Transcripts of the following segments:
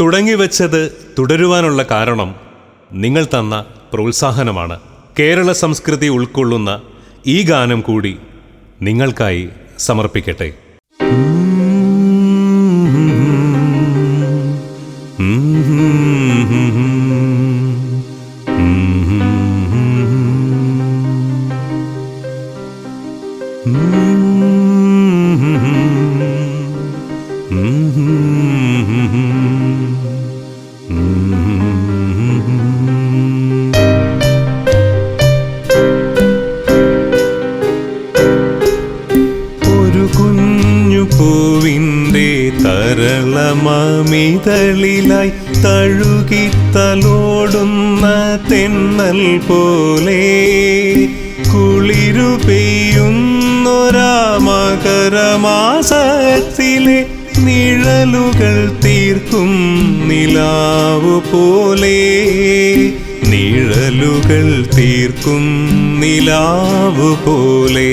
തുടങ്ങിവെച്ചത് തുടരുവാനുള്ള കാരണം നിങ്ങൾ തന്ന പ്രോത്സാഹനമാണ്. കേരള സംസ്കൃതി ഉൾക്കൊള്ളുന്ന ഈ ഗാനം കൂടി നിങ്ങൾക്കായി സമർപ്പിക്കട്ടെ. കുഞ്ഞു പൂവിന്റെ തരളമമിതളിലായി തഴുകി തലോടുന്ന തെന്നൽ പോലെ കുളിരു പെയ്യുന്നൊരാമകരമാസത്തിലെ നിഴലുകൾ തീർക്കും നിലാവ് പോലെ. നിഴലുകൾ തീർക്കും നിലാവ് പോലെ.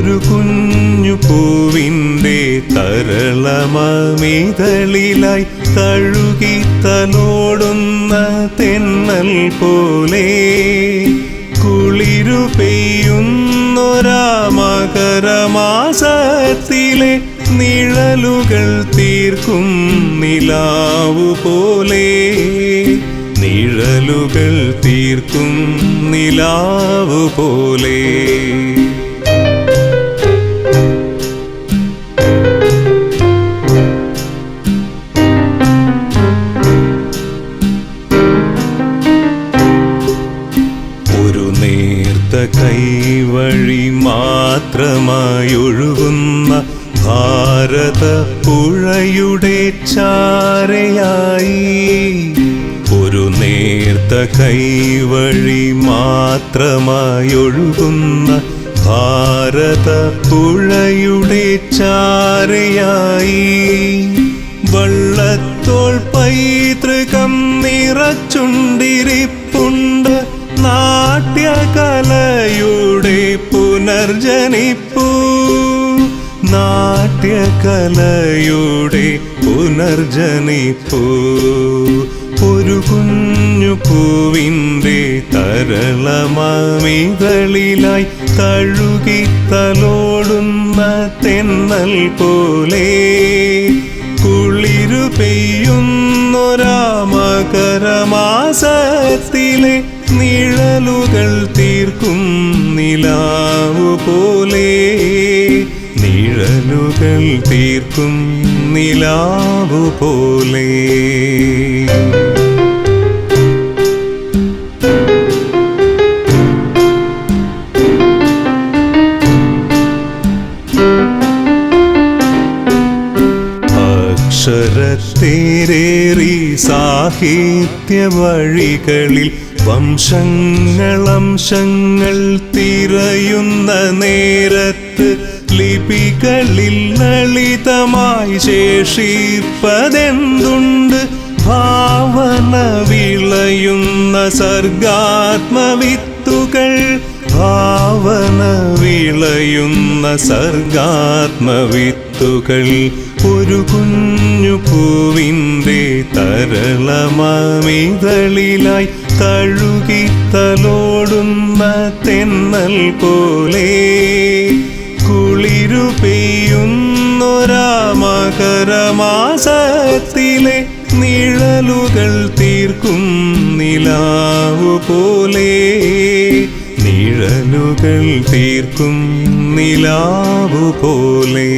ഒരു കുഞ്ഞു പൂവിന്റെ തരളമമിതളിലായി തഴുകി തലോടുന്ന തെന്നൽ പോലെ കുളിരു പെയ്യുന്നൊരാ മകരമാസത്തിലെ നിഴലുകൾ തീർക്കും നിലാവു പോലെ. നിഴലുകൾ തീർക്കും നിലാവു പോലെ. മാത്രമായി ഒഴുകുന്ന ഭാരത പുഴയുടെ ചാരയായി. ഒരു നേർത്ത കൈവഴി മാത്രമായൊഴുകുന്ന ഭാരത പുഴയുടെ ചാരയായി. വള്ളത്തോൾ പൈതൃകം നിറച്ചുണ്ടിരിപ്പുണ്ട് നാട്യകലയുടെ പുനർജനിപ്പൂ. നാട്യകലയുടെ പുനർജനിപ്പൂ. ഒരു കുഞ്ഞു പൂവിന്റെ തരളമാമികളിലായി തഴുകി തലോടുന്ന തെന്നൽ പോലെ. കുളിരു പെയ്യുന്നൊരാമകരമാസത്തിലെ നിഴലുകൾ തീർക്കും നിലാവു പോലെ നിഴലുകൾ തീർക്കും നിലാവു പോലെ. അക്ഷരത്തേരേറി സാഹിത്യ വഴികളിൽ വംശങ്ങളംശങ്ങൾ തിരയുന്ന നേരത്ത് ലിപികളിൽ ലളിതമായി ശേഷിപ്പതെന്തുണ്ട്? ഭാവന വിളയുന്ന സർഗാത്മവിത്തുകൾ ഭാവന വിളയുന്ന സർഗാത്മവിത്തുകൾ. ഒരു കുഞ്ഞു പൂവിന്റെ തരളമാമിതളിലായി തഴുകി തലോടുന്ന തെന്നൽ പോലെ കുളിരു പെയ്യുന്നൊരാമകരമാസത്തിലെ നിഴലുകൾ തീർക്കും നിലാവു പോലെ നിഴലുകൾ തീർക്കും നിലാവു പോലെ.